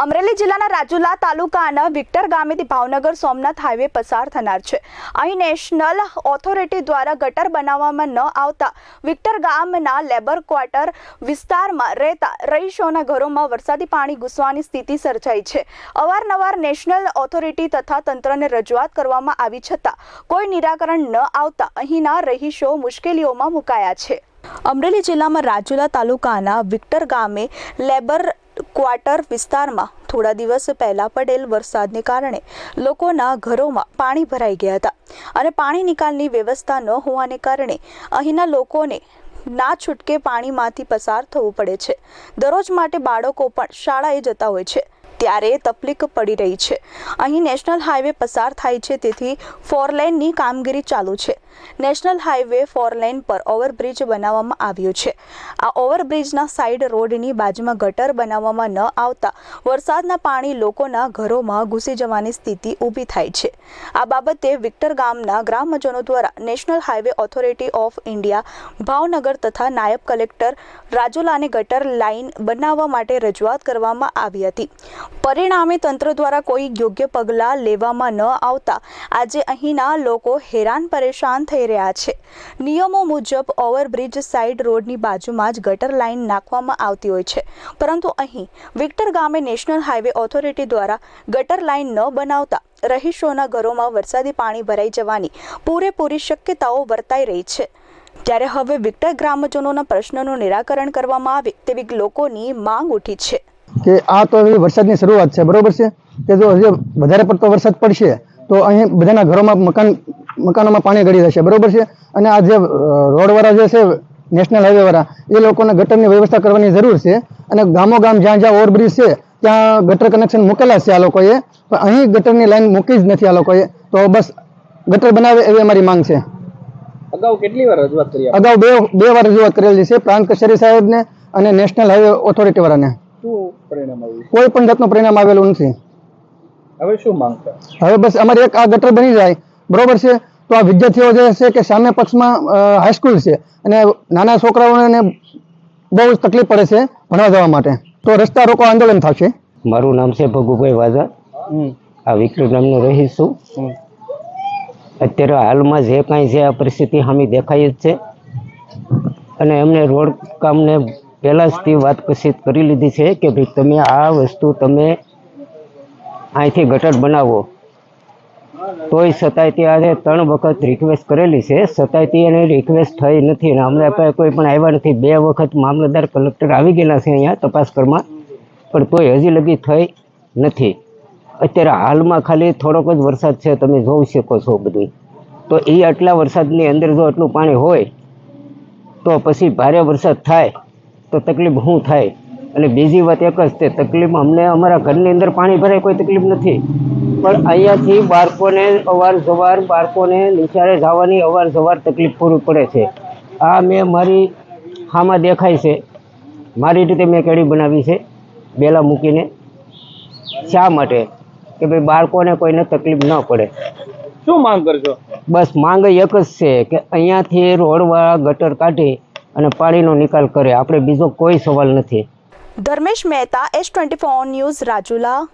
અમરેલી જિલ્લાના રાજુલા તાલુકાના વિક્ટર ગામેથી ભાવનગર સોમનાથ હાઈવે પસાર થનાર છે. અહીં નેશનલ ઓથોરિટી દ્વારા ગટર બનાવવામાં ન આવતા વિક્ટર ગામના લેબર ક્વાર્ટર વિસ્તારમાં રહેતા રહીશોના ઘરોમાં વરસાદી પાણી ઘૂસવાની સ્થિતિ સર્જાઈ છે. અવારનવાર નેશનલ ઓથોરિટી તથા તંત્રને રજૂઆત કરવામાં આવી છતાં કોઈ નિરાકરણ ન આવતા અહીંના રહીશો મુશ્કેલીઓમાં મુકાયા છે. અમરેલી જિલ્લામાં રાજુલા તાલુકાના વિક્ટર ગામે લેબર ક્વાર્ટર વિસ્તારમાં થોડા દિવસ પહેલા પડેલ વરસાદને કારણે લોકોના ઘરોમાં પાણી ભરાઈ ગયા હતા અને પાણી નિકાલની વ્યવસ્થા ન હોવાને કારણે અહીંના લોકોને ના છૂટકે પાણીમાંથી પસાર થવું પડે છે. દરરોજ માટે બાળકો પણ શાળાએ જતા હોય છે. ત્યારે તકલીફ પડી રહી છે. અહીં નેશનલ હાઈવે પસાર થાય છે, તેથી ફોર લેનની કામગીરી ચાલુ છે. નેશનલ હાઈવે ફોર લેન પર ઓવરબ્રિજ બનાવવામાં આવ્યો છે. આ ઓવરબ્રિજના સાઈડ રોડની બાજુમાં ગટર બનાવવામાં ન આવતા વરસાદના પાણી લોકોના ઘરોમાં ઘૂસી જવાની સ્થિતિ ઊભી થાય છે. આ બાબતે વિક્ટર ગામના ગ્રામજનો દ્વારા national highway authority of India, Bhavnagar તથા નાયબ કલેક્ટર રાજુલાને ગટર લાઇન બનાવવા માટે રજૂઆત કરવામાં આવી હતી. પરિણામે તંત્ર દ્વારા કોઈ યોગ્ય પગલાં લેવામાં ન આવતા આજે અહીંના લોકો હેરાન પરેશાન થઈ રહ્યા છે. નિયમો મુજબ ઓવરબ્રિજ સાઇડ રોડની બાજુમાં જ ગટર લાઇન નાખવામાં આવતી હોય છે. પરંતુ અહીં વિક્ટર ગામે નેશનલ હાઈવે ઓથોરિટી દ્વારા ગટર લાઇન ન બનાવતા રહીશોના ઘરોમાં વરસાદી પાણી ભરાઈ જવાની પૂરેપૂરી શક્યતાઓ વર્તાઈ રહી છે. ત્યારે હવે વિક્ટર ગ્રામજનોના પ્રશ્નોનું નિરાકરણ કરવામાં આવે તેવી લોકોની માંગ ઉઠી છે. કે આ તો વરસાદની શરૂઆત છે બરોબર છે? કે જો હજી વધારે પડતો વરસાદ પડશે તો અહીં બધાના ઘરોમાં મકાન મકાનોમાં પાણી ગળી રહેશે બરોબર છે? અને આ જે રોડવાળા જે છે નેશનલ હાઈવે વાળા એ લોકોને ગટરની વ્યવસ્થા કરવાની જરૂર છે. અને ગામો ગામ જ્યાં જ્યાં ઓવરબ્રિજ છે ત્યાં ગટર કનેક્શન મૂકેલા છે આ લોકોએ. પણ અહીં ગટરની લાઈન મૂકી જ નથી આ લોકોએ. તો બસ ગટર બનાવે એવી અમારી માંગ છે. અગાઉ કેટલી વાર રજૂઆત કરી અગાઉ બે બે વાર રજૂઆત કરેલી છે પ્રાંત કચેરી સાહેબને અને નેશનલ હાઈવે ઓથોરિટી વાળાને. પરિણામ આવ્યું? કોઈ પણ જાતનું પરિણામ આવેલું નથી. હવે શું માંગતા? હવે બસ અમારે એક આ ગટર બની જાય. બરોબર છે? તો આ વિદ્યાર્થીઓ જે છે કે સામે પક્ષમાં હાઈસ્કૂલ છે અને નાના છોકરાઓને બહુ જ તકલીફ પડે છે ભણવા જવા માટે. તો રસ્તા રોકો આંદોલન થશે. મારું નામ છે ભગુભાઈ વાઝા આ વિક્રમ નામનો રહીશ. છું અત્યારે હાલમાં જે કાંઈ છે આ પરિસ્થિતિ સામે દેખાય જ છે. અને એમને રોડ કામને પહેલાં જ તે વાત કશિત કરી લીધી છે કે ભાઈ તમે આ વસ્તુ તમે અહીંથી ગટર બનાવો. તોય છતાંય આજે ત્રણ વખત રિક્વેસ્ટ કરેલી છે. છતાંય તે એની રિક્વેસ્ટ થઈ નથી અને હમણાં પાસે કોઈ પણ આવ્યા નથી. બે વખત મામલતદાર કલેક્ટર આવી ગયેલા છે અહીંયા તપાસ કરવા. પણ તોય હજી લગી થઈ નથી. અત્યારે હાલમાં ખાલી થોડોક જ વરસાદ છે. તમે જોઈ શકો છો બધું તો એ આટલા વરસાદની અંદર જો આટલું પાણી હોય, તો પછી ભારે વરસાદ થાય. તો તકલીફ શું થાય? અને બીજી વાત એક જ તે તકલીફ અમને અમારા ઘરની અંદર પાણી ભરાય કોઈ તકલીફ નથી. પણ અહીંયાથી બાળકોને અવાર જવાર બાળકોને નિશાળે જવાની અવાર જવાર તકલીફ પૂરી પડે છે. આ મેં મારી હામાં દેખાય છે. મારી રીતે મેં કેળી બનાવી છે બેલા મૂકીને. શા માટે? કે ભાઈ બાળકોને કોઈને તકલીફ ન પડે. શું માંગ કરશો? બસ માંગ એક જ છે કે અહીંયાથી રોડવાળા ગટર કાઢી અને પાણીનો નિકાલ કરે. આપણે બીજો કોઈ સવાલ નથી. Dharmesh Mehta S twenty four news Rajula.